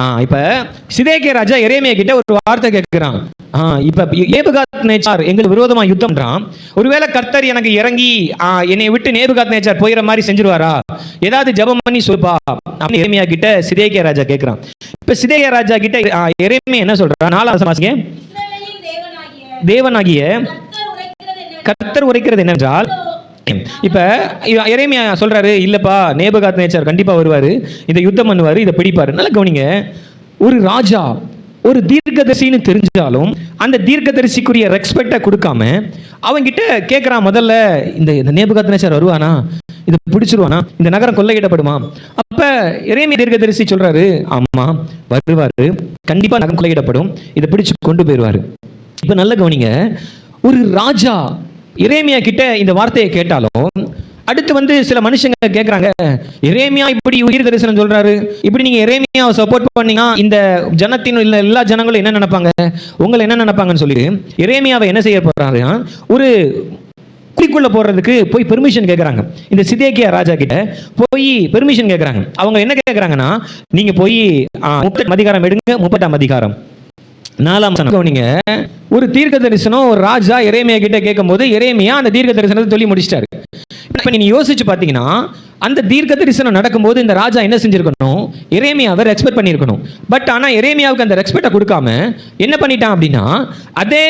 ஆ இப்ப சிதேக்கிய ராஜா எரேமியா கிட்ட ஒரு வார்த்தை கேட்கிறான். ஆ இப்ப நேபுகாத் நேச்சார் எங்களுக்கு விரோதமா யுத்தம்ன்றான் ஒருவேளை கர்த்தர் எனக்கு இறங்கி என்னை விட்டு நேபுகாத் நேச்சார் போயிற மாதிரி செஞ்சிருவாரா? ஏதாவது ஜெபம் பண்ணி சொல்லுப்பா அப்படின்னு எரேமியா கிட்ட சிதேக்கிய ராஜா கேட்கிறான். இப்ப சிதேக்கிய ராஜா கிட்ட எரேமியா என்ன சொல்றான் நாலாவது இஸ்ரவேலின் தேவனாகிய கர்த்தர் உரைக்கிறது என்ன கர்த்தர் உரைக்கிறது என்னவென்றால் இப்போ இறைமையா சொல்கிறாரு இல்லைப்பா நேபகாத் நேச்சர் கண்டிப்பாக வருவார். இந்த யுத்தம் பண்ணுவார் இதை பிடிப்பார். நல்லா கவனிங்க. ஒரு ராஜா ஒரு தீர்க்கதரிசின்னு தெரிஞ்சாலும் அந்த தீர்க்கதரிசிக்குரிய ரெஸ்பெக்டை கொடுக்காம அவங்கிட்ட கேட்குறான் முதல்ல இந்த இந்த நேபகாத்நேச்சார் வருவானா? இதை பிடிச்சிருவானா? இந்த நகரம் கொள்ளையிடப்படுமா? அப்போ இறைமை தீர்க்கதரிசி சொல்கிறாரு அம்மா வருவார். கண்டிப்பாக நகரம் கொள்ளையிடப்படும். இதை பிடிச்சி கொண்டு போயிடுவாரு இப்போ நல்ல கவனிங்க. ஒரு ராஜா இறைமையா கிட்ட இந்த வார்த்தையை கேட்டாலும் அடுத்து வந்து சில மனுஷங்க கேட்குறாங்க இறைமையா இப்படி உயிர் தரிசனம் சொல்றாரு இப்படி நீங்க இறைமையாவை சப்போர்ட் பண்ணீங்கன்னா இந்த ஜனத்தின் இல்லை எல்லா ஜனங்களும் என்ன நினைப்பாங்க? உங்களை என்ன நினைப்பாங்கன்னு சொல்லிட்டு இறைமையாவை என்ன செய்ய போறாரு ஒரு குழிக்குள்ள போடுறதுக்கு போய் பெர்மிஷன் கேட்குறாங்க இந்த சிதேக்கியா ராஜா கிட்ட போய் பெர்மிஷன் கேட்குறாங்க அவங்க என்ன கேட்குறாங்கன்னா நீங்க போய் முப்பத்தி அதிகாரம் எடுங்க முப்பத்தாம் அதிகாரம். நாலாம் கவனிங்க ஒரு தீர்க்க தரிசனம் ஒரு ராஜா எரேமியா கிட்ட கேட்கும்போது இறைமையா அந்த தீர்க்க தரிசனத்தை சொல்லி முடிச்சிட்டாரு. இப்போ நீங்க யோசிச்சு பார்த்தீங்கன்னா அந்த தீர்க்க தரிசனம் நடக்கும்போது இந்த ராஜா என்ன செஞ்சிருக்கணும்? இறைமையாவை ரெஸ்பெக்ட் பண்ணியிருக்கணும் பட் ஆனால் இறைமையாவுக்கு அந்த ரெஸ்பெக்டை கொடுக்காம என்ன பண்ணிட்டான் அப்படின்னா அதே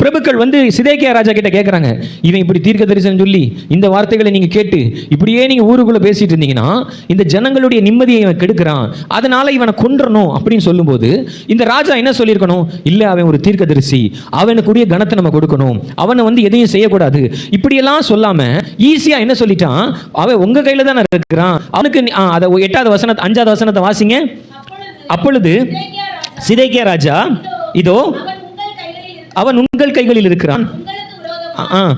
பிரபுக்கள் வந்து சிதேக்கியா ராஜா கிட்ட கேட்குறாங்க இவன் இப்படி தீர்க்க தரிசனம் சொல்லி இந்த வார்த்தைகளை நீங்க கேட்டு இப்படியே நீங்க ஊருக்குள்ள பேசிட்டு இருந்தீங்கன்னா இந்த ஜனங்களுடைய நிம்மதியை இவன் கெடுக்கிறான். அதனால இவனை கொன்றணும். அப்படின்னு சொல்லும்போது இந்த ராஜா என்ன சொல்லியிருக்கணும் இல்லை அவன் ஒரு தீர்க்க தரிசி அவனுக்குரிய கனத்தை நம்ம கொடுக்கணும். அவனை வந்து எதையும் செய்யக்கூடாது. இப்படியெல்லாம் சொல்லாமல் ஈஸியாக என்ன சொல்லிட்டான்? அவன் உங்க கையில தானே இருக்கிறான். அவனுக்கு அதை எட்டாவது வசனத்தை அஞ்சாவது வசனத்தை வாசிங்க. அப்பொழுது சிதைக்கிய ராஜா இதோ அவன் உங்கள் கைகளில் இருக்கிறான். ஆ, ஆ.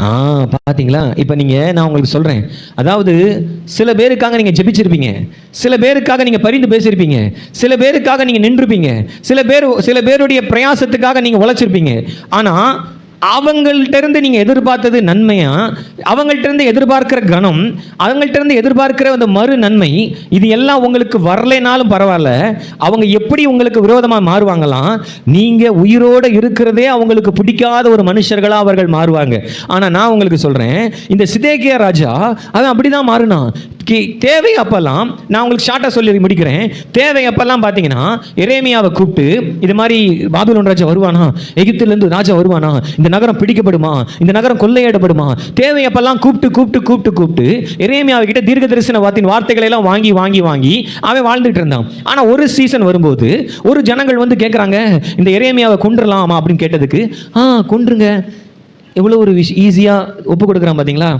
பார்த்தீங்களா பாத்தீங்களா? இப்போ நீங்க நான் உங்களுக்கு சொல்றேன். அதாவது சில பேருக்காக நீங்க ஜெபிச்சிருப்பீங்க. சில பேருக்காக நீங்க பரிந்து பேசியிருப்பீங்க சில பேருக்காக நீங்க நின்றுப்பீங்க. சில பேர் சில பேருடைய பிரயாசத்துக்காக நீங்க உழைச்சிருப்பீங்க. ஆனா அவங்கள்ட்ட இருந்து நீங்க எதிர்பார்த்தது நன்மையா? அவங்கள்ட்ட இருந்து எதிர்பார்க்கிற கணம் அவங்கள்ட்ட இருந்து எதிர்பார்க்கிற அந்த மறு நன்மை இது எல்லாம் உங்களுக்கு வரலைனாலும் பரவாயில்ல. அவங்க எப்படி உங்களுக்கு விரோதமா மாறுவாங்களாம் நீங்க உயிரோட இருக்கிறதே அவங்களுக்கு பிடிக்காத ஒரு மனுஷர்களா அவர்கள் மாறுவாங்க. ஆனா நான் உங்களுக்கு சொல்றேன் இந்த சிதேகிய ராஜா அவன் அப்படிதான் மாறினான் தேவை அப்பெல்லாம் நான் உங்களுக்கு ஷார்ட்டா சொல்லி முடிக்கிறேன். தேவை அப்பெல்லாம் பாத்தீங்கன்னா எரேமியாவை கூப்பிட்டு இது மாதிரி பாபிலோன் ராஜா வருவானா? எகிப்துல இருந்து ராஜா வருவானா? இந்த நகரம் பிடிக்கப்படுமா? இந்த நகரம் கொள்ளையிடப்படுமா? தேவையப்பெல்லாம் கூப்பிட்டு கூப்பிட்டு கூப்பிட்டு கூப்பிட்டு எரேமியாவை கிட்ட தீர்க்க தரிசன வார்த்தையின் வார்த்தைகளை எல்லாம் வாங்கி வாங்கி வாங்கி அவன் வாழ்ந்துட்டு இருந்தான். ஆனால் ஒரு சீசன் வரும்போது ஒரு ஜனங்கள் வந்து கேட்குறாங்க இந்த எரேமியாவை கொண்டுடலாமா அப்படின்னு கேட்டதுக்கு ஆ கொன்றுங்க. எவ்வளோ ஒரு விஷ் ஈஸியாக ஒப்பு கொடுக்குறான் பார்த்தீங்களா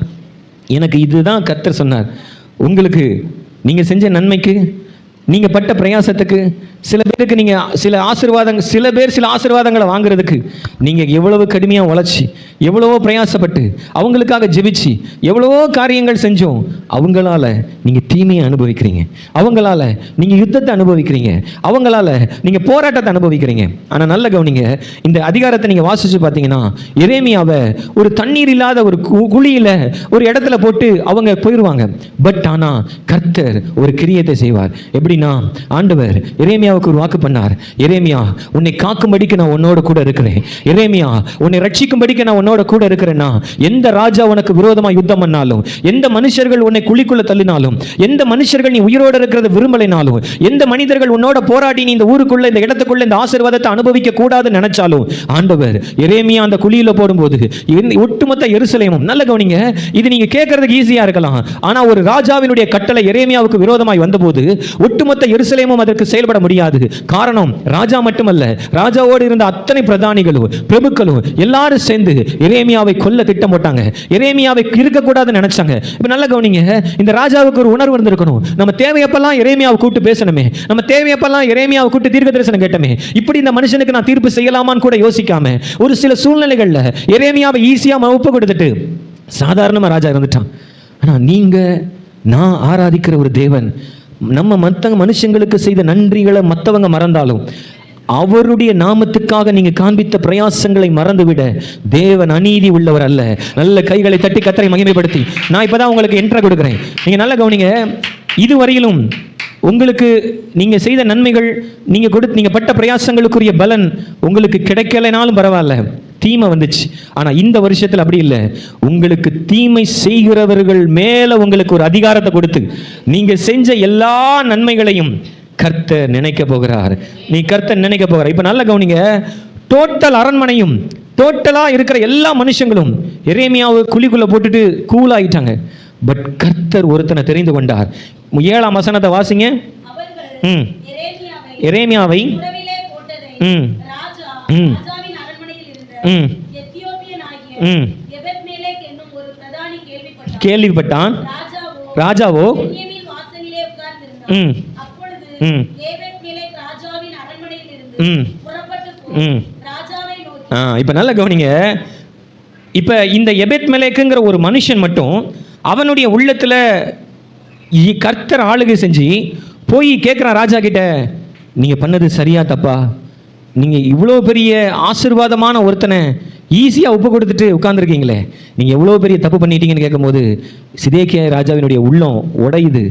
எனக்கு இதுதான் கர்த்தர் சொன்னார். உங்களுக்கு நீங்கள் செஞ்ச நன்மைக்கு நீங்கள் பட்ட பிரயாசத்துக்கு சில பேருக்கு நீங்கள் சில ஆசீர்வாதங்கள் சில பேர் சில ஆசீர்வாதங்களை வாங்குறதுக்கு நீங்கள் எவ்வளவு கடுமையாக உழைச்சி எவ்வளவோ பிரயாசப்பட்டு அவங்களுக்காக ஜெபிச்சு எவ்வளவோ காரியங்கள் செஞ்சோம் அவங்களால நீங்கள் தீமையை அனுபவிக்கிறீங்க. அவங்களால நீங்கள் யுத்தத்தை அனுபவிக்கிறீங்க. அவங்களால நீங்கள் போராட்டத்தை அனுபவிக்கிறீங்க. ஆனால் நல்ல கவனிங்க இந்த அதிகாரத்தை நீங்கள் வாசித்து பார்த்தீங்கன்னா இறைமையாவை ஒரு தண்ணீர் இல்லாத ஒரு கு- குழியில ஒரு இடத்துல போட்டு அவங்க போயிடுவாங்க பட் ஆனா கர்த்தர் ஒரு கிரியத்தை செய்வார். எப்படி? எப்படின்னா ஆண்டவர் இறைமையாவுக்கு ஒரு வாக்கு பண்ணார். இறைமையா உன்னை காக்கும்படிக்கு நான் உன்னோட கூட இருக்கிறேன். இறைமையா உன்னை ரட்சிக்கும்படிக்கு நான் உன்னோட கூட இருக்கிறேன்னா எந்த ராஜா உனக்கு விரோதமா யுத்தம் பண்ணாலும் எந்த மனுஷர்கள் உன்னை குழிக்குள்ள தள்ளினாலும் எந்த மனுஷர்கள் நீ உயிரோட இருக்கிறத விரும்பலைனாலும் எந்த மனிதர்கள் உன்னோட போராடி நீ இந்த ஊருக்குள்ள இந்த இடத்துக்குள்ள இந்த ஆசீர்வாதத்தை அனுபவிக்க கூடாதுன்னு நினைச்சாலும் ஆண்டவர் இறைமையா அந்த குழியில போடும்போது ஒட்டுமொத்த எருசலேமும் நல்ல கவனிங்க இது நீங்க கேட்கறதுக்கு ஈஸியா இருக்கலாம். ஆனா ஒரு ராஜாவினுடைய கட்டளை இறைமையாவுக்கு விரோதமாய் வந்தபோது ஒட்டு ஒட்டுமொத்த எருசலேமும் அதற்கு செயல்பட முடியாது. காரணம் ராஜா மட்டுமல்ல. ராஜாவோடு இருந்த அத்தனை பிரதானிகளும் பிரபுக்களும் எல்லாரும் சேர்ந்து இரேமியாவை கொல்ல திட்டம் போட்டாங்க. இரேமியாவை இருக்கக்கூடாதுன்னு நினைச்சாங்க. இப்ப நல்ல கவனிங்க இந்த ராஜாவுக்கு ஒரு உணர்வு இருந்திருக்கணும் நம்ம தேவையப்பெல்லாம் இரேமியாவை கூப்பிட்டு பேசணுமே. நம்ம தேவையப்பெல்லாம் இரேமியாவை கூப்பிட்டு தீர்க்க தரிசனம் கேட்டமே. இப்படி இந்த மனுஷனுக்கு நான் தீர்ப்பு செய்யலாமான்னு கூட யோசிக்காம ஒரு சில சூழ்நிலைகள்ல இரேமியாவை ஈஸியா ஒப்பு கொடுத்துட்டு சாதாரணமா ராஜா இருந்துட்டான். ஆனா நீங்க நான் ஆராதிக்கிற ஒரு தேவன் நம்ம மற்ற மனுஷங்களுக்கு செய்த நன்றிகளை மற்றவங்க மறந்தாலும் அவருடைய நாமத்துக்காக நீங்க காண்பித்த பிரயாசங்களை மறந்துவிட தேவன் அநீதி உள்ளவர் அல்ல. நல்ல கைகளை தட்டி கத்தரை மகிமைப்படுத்தி. நான் இப்பதான் உங்களுக்கு என்ட்ரா கொடுக்குறேன். நீங்க நல்லா கவனிங்க. இதுவரையிலும் உங்களுக்கு நீங்க செய்த நன்மைகள் நீங்க கொடுத்து நீங்க பட்ட பிரயாசங்களுக்குரிய பலன் உங்களுக்கு கிடைக்கலைனாலும் பரவாயில்ல. தீமை வந்துச்சு. ஆனா இந்த வருஷத்துல அப்படி இல்லை. உங்களுக்கு தீமை செய்கிறவர்கள் மேல உங்களுக்கு ஒரு அதிகாரத்தை கொடுத்து நீங்க செஞ்ச எல்லா நன்மைகளையும் கர்த்தர் நினைக்க போகிறார். நீ கர்த்தர் நினைக்க போகிறார். இப்ப நல்ல கவனிங்க. டோட்டல் அரண்மனையும் டோட்டலா இருக்கிற எல்லா மனுஷங்களும் எரேமியாவை குழிக்குள்ள போட்டுட்டு கூல் ஆயிட்டாங்க. பட் கர்த்தர் ஒருத்தனை தெரிந்து கொண்டார். ஏழாம் வசனத்தை வாசிங்க. ம். எரேமியாவை ம். ம். கேள்விப்பட்டான். கேள்விப்பட்டான். ராஜாவோ? இப்போ நல்ல கவனிங்க. இப்போ இந்த எபெத் மெலேக்குங்கிற ஒரு மனுஷன் மட்டும் அவனுடைய உள்ளத்தில் கர்த்தர் ஆளுகை செஞ்சு போய் கேட்குறான் ராஜா கிட்ட நீங்கள் பண்ணது சரியா தப்பா? நீங்கள் இவ்வளோ பெரிய ஆசீர்வாதமான ஒருத்தனை ஈஸியாக ஒப்பு கொடுத்துட்டு உட்காந்துருக்கீங்களே நீங்கள் எவ்வளோ பெரிய தப்பு பண்ணிட்டீங்கன்னு கேட்கும்போது சிதேக்கிய ராஜாவினுடைய உள்ளம் உடையுது.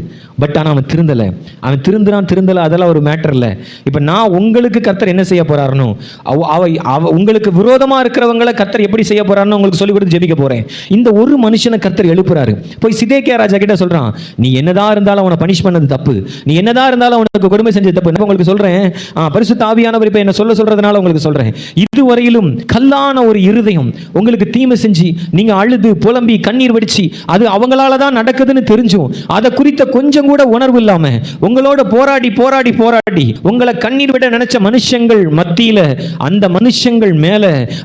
பட் ஆனால் அவன் திருந்தலை. அவன் திருந்துறான் திருந்தலை அதெல்லாம் ஒரு மேட்டர் இல்லை. இப்போ நான் உங்களுக்கு கர்த்தர் என்ன செய்ய போறாருனோ அவ அவ அவ உங்களுக்கு விரோதமாக இருக்கிறவங்களை கர்த்தர் எப்படி செய்ய போறாருன்னு உங்களுக்கு சொல்லி கொடுத்து ஜெபிக்க போகிறேன் இந்த ஒரு மனுஷனை கர்த்தர் எழுப்புறாரு. போய் சிதேக்கிய ராஜா கிட்ட சொல்கிறான் நீ என்னதான் இருந்தாலும் அவனை பனிஷ் பண்ணது தப்பு. நீ என்னதான் இருந்தாலும் அவனுக்கு கொடுமை செஞ்சது தப்பு. நான் உங்களுக்கு சொல்கிறேன் பரிசு தாவியானவர் இப்போ என்ன சொல்ல சொல்றதுனால உங்களுக்கு சொல்கிறேன் இதுவரையிலும் கல்லான ஒரு இருதயம். உங்களுக்கு தீமை செஞ்சு நீங்க அழுது புலம்பி கண்ணீர் வடிச்சு அது அவங்களால தான் நடக்குதுன்னு தெரிஞ்சும். அதை குறித்த கொஞ்சம் கூட உணர்வு இல்லாம உங்களோட போராடி போராடி போராடி உங்களை கண்ணீர் விட நினைச்ச மனுஷங்கள் மத்தியில அந்த மனுஷங்கள் மேல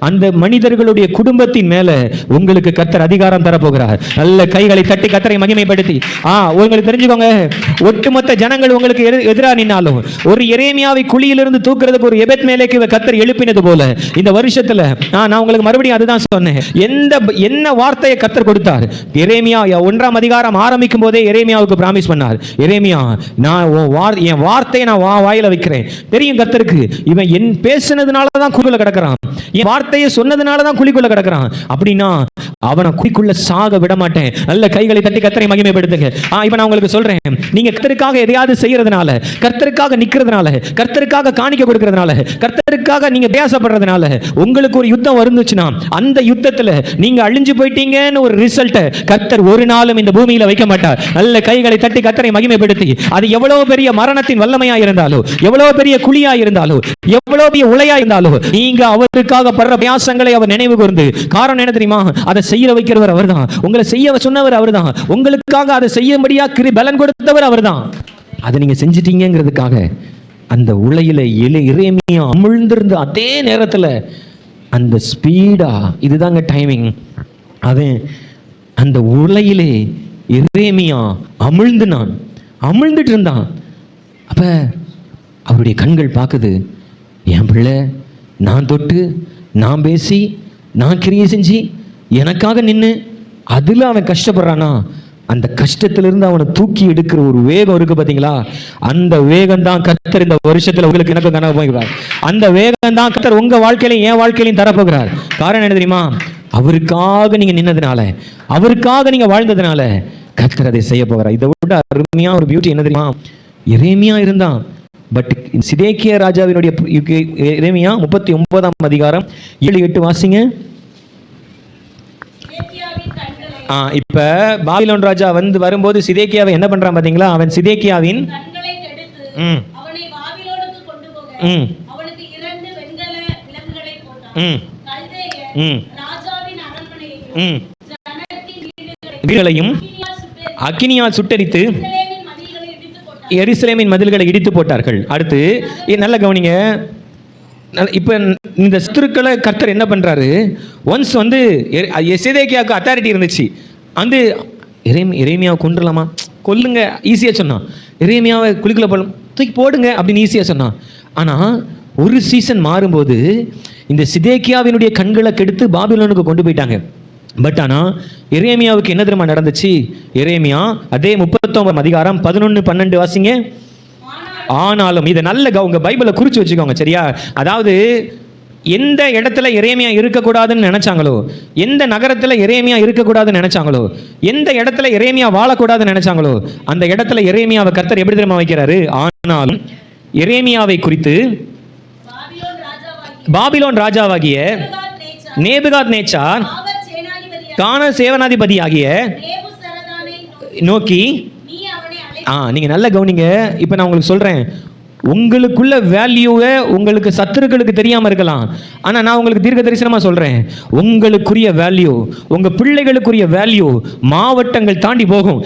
அந்த மனிதர்களுடைய குடும்பத்தின் மேல உங்களுக்கு கத்தர் அதிகாரம் தரப்போகிறார். நல்ல கைகளை தட்டி கத்தரை மகிமைப்படுத்தி. ஆ உங்களுக்கு தெரிஞ்சுக்கோங்க ஒட்டுமொத்த ஜனங்கள் உங்களுக்கு எதிராக நின்னாலும் ஒரு எரேமியாவை குழியிலிருந்து தூக்குறதுக்கு ஒரு எபெத் மேலேக்கு கத்தர் எழுப்பினது போல இந்த வருஷத்துல நான் உங்களுக்கு மறுபடியும் அதுதான் சொன்னேன். எந்த என்ன வார்த்தையை கத்தர் கொடுத்தார்? எரேமியா ஒன்றாம் அதிகாரம் ஆரம்பிக்கும் போதே எரேமியாவுக்கு பிராமிஸ் பண்ணார். எரேமியா நான் என் வார்த்தையை நான் வா வாயில வைக்கிறேன். தெரியும் கத்தருக்கு இவன் என் பேசினதுனால தான் குழிக்குள்ள கிடக்கிறான். என் வார்த்தையை சொன்னதுனால தான் குழிக்குள்ள கிடக்கிறான். அப்படின்னா அவனை குழிக்குள்ள சாக விட மாட்டேன். நல்ல கைகளை தட்டி கத்தரை மகிமைப்படுத்துங்க. இப்ப நான் உங்களுக்கு சொல்றேன். நீங்க கத்தருக்காக எதையாவது செய்யறதுனால கர்த்தருக்காக நிக்கிறதுனால கர்த்தருக்காக காணிக்க கொடுக்கறதுனால கர்த்தருக்காக நீங்க பேசப்படுறதுனால உங்களுக்கு ஒரு யுத்தம் வரும் வருந்துச்சுன்னா அந்த யுத்தத்தில் நீங்க அழிஞ்சு போயிட்டீங்கன்னு ஒரு ரிசல்ட்டை கத்தர் ஒரு நாளும் இந்த பூமியில வைக்க மாட்டார். நல்ல கைகளை தட்டி கத்தரை மகிமைப்படுத்தி அது எவ்வளவு பெரிய மரணத்தின் வல்லமையா இருந்தாலும் எவ்வளவு பெரிய குழியா இருந்தாலும் எவ்வளவு பெரிய உலையா இருந்தாலும் நீங்க அவருக்காக படுற பியாசங்களை அவர் நினைவு கூர்ந்து காரணம் என்ன தெரியுமா? அதை செய்ய வைக்கிறவர் அவர்தான். உங்களை செய்ய சொன்னவர் அவர்தான். உங்களுக்காக அதை செய்யும்படியா கிரி பலன் கொடுத்தவர் அவர்தான். அதை நீங்க செஞ்சிட்டீங்கிறதுக்காக அந்த உலையில இலை இறைமையா அமிழ்ந்திருந்த அதே நேரத்துல அந்த ஸ்பீடாக இதுதாங்க டைமிங் அவன் அந்த உலையிலே இறைமையா அமிழ்ந்துனான் அமிழ்ந்துட்டு இருந்தான். அப்போ அவருடைய கண்கள் பார்க்குது. என் பிள்ளை நான் தொட்டு நான் பேசி நான் கிரியை செஞ்சு எனக்காக நின்று அதில் அவன் கஷ்டப்படுறானா? அந்த கஷ்டத்திலிருந்து அவனை தூக்கி எடுக்கிற ஒரு வேகம் இருக்கு பாத்தீங்களா? அந்த வேகம் தான் கத்தர் இந்த வருஷத்துல உங்களுக்கு எனக்கு கனவு போகிறார் அந்த வேகம் தான் கத்தர் உங்க வாழ்க்கையிலையும் என் வாழ்க்கையிலையும் தரப்போகிறார். காரணம் என்ன தெரியுமா? அவருக்காக நீங்க நின்னதுனால அவருக்காக நீங்க வாழ்ந்ததுனால கத்தர் அதை செய்ய போகிறார். இதை விட அருமையா ஒரு பியூட்டி என்ன தெரியுமா? இறைமையா இருந்தான். பட் சிதேக்கிய ராஜாவினுடைய இறைமையா முப்பத்தி ஒன்பதாம் அதிகாரம் ஏழு எட்டு வாசிங்க. இப்ப பாபிலோன் ராஜா வந்து வரும்போது சிதேக்கியாவை என்ன பண்றான் பாத்தீங்களா? அவன் சிதேக்கியாவின் ம். ம். ம். ம். ம். வீடுகளையும் அக்கினியால் சுட்டெரித்து எருசலேமின் மதில்களை இடித்து போட்டார்கள். அடுத்து நல்ல கவனிங்க. இப்போ இந்த சத்துருக்களை கர்த்தர் என்ன பண்ணுறாரு ஒன்ஸ் வந்து எசேதேக்கியாவுக்கு அத்தாரிட்டி இருந்துச்சு. வந்து இறைமி இறைமையாவை கொண்டுலாமா கொல்லுங்க ஈஸியாக சொன்னான். இறைமையாவை குளிக்கல போடலாம். தூக்கி போடுங்க அப்படின்னு ஈஸியாக சொன்னான். ஆனால் ஒரு சீசன் மாறும்போது இந்த சிதேக்கியாவினுடைய கண்களை கெடுத்து பாபிலோனுக்கு கொண்டு போயிட்டாங்க. பட் ஆனால் இறைமையாவுக்கு என்ன தெரியுமா நடந்துச்சு? இறைமையா அதே முப்பத்தொன்பது அதிகாரம் பதினொன்று பன்னெண்டு வாசிங்க. ஆனாலும் இதை நல்ல உங்க பைபிளை குறிச்சு வச்சுக்கோங்க சரியா? அதாவது எந்த இடத்துல எரேமியா இருக்கக்கூடாதுன்னு நினைச்சாங்களோ எந்த நகரத்துல எரேமியா இருக்கக்கூடாதுன்னு நினைச்சாங்களோ எந்த இடத்துல எரேமியா வாழக்கூடாதுன்னு நினைச்சாங்களோ அந்த இடத்துல எரேமியாவை கர்த்தர் எப்படி தெரியுமா வைக்கிறாரு? ஆனாலும் எரேமியாவை குறித்து பாபிலோன் ராஜாவாகிய நேபுகாத் நேச்சார் கான சேவனாதிபதி ஆகிய நோக்கி, நோக்கி நீ அவனை அழை ஆ நீங்க நல்லா கவனிங்க. இப்போ நான் உங்களுக்கு சொல்றேன். உங்களுக்குள்ள வேல்யூவை உங்களுக்கு சத்துருக்களுக்கு தெரியாமல் இருக்கலாம். ஆனா நான் உங்களுக்கு தீர்க்க தரிசனமாக சொல்கிறேன் உங்களுக்குரிய வேல்யூ உங்க பிள்ளைகளுக்குரிய வேல்யூ மாவட்டங்கள் தாண்டி போகும்.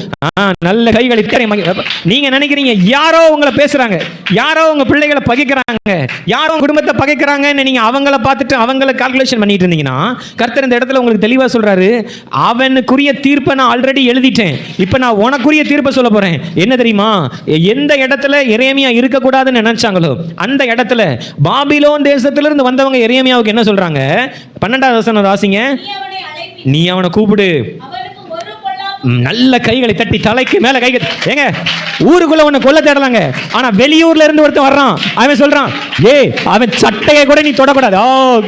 நல்ல கைகளை நீங்கள் மகி- நீங்க நினைக்கிறீங்க யாரோ உங்களை பேசுகிறாங்க யாரோ உங்க பிள்ளைகளை பகைக்கிறாங்க. யாரோ குடும்பத்தை பகைக்கிறாங்கன்னு நீங்கள் அவங்கள பார்த்துட்டு அவங்கள கால்குலேஷன் பண்ணிட்டு இருந்தீங்கன்னா கர்த்தர் இந்த இடத்துல உங்களுக்கு தெளிவாக சொல்றாரு அவனுக்குரிய தீர்ப்பை நான் ஆல்ரெடி எழுதிட்டேன். இப்போ நான் உனக்குரிய தீர்ப்பை சொல்ல போறேன். என்ன தெரியுமா? எந்த இடத்துல எரேமியா கூடாதுன்னு நினைச்சாங்களோ? அந்த இடத்துல பாபிலோன் தேசத்திலிருந்து வந்தவங்க எரேமியாவுக்கு என்ன சொல்றாங்க? பன்னெண்டாவது வசனம் வாசிங்க. நீ அவனை கூப்பிடு. நல்ல கைகளை தட்டி தலைக்கு மேல கை ஏங்க ஊருக்குள்ள உன்னை கொல்ல தேடலாங்க. ஆனா வெளியூர்ல இருந்து ஒருத்தன் வர்றான். அவன் சொல்றான் ஏய் அவன் சட்டையை கூட நீ தொடக்கூடாது. ஓ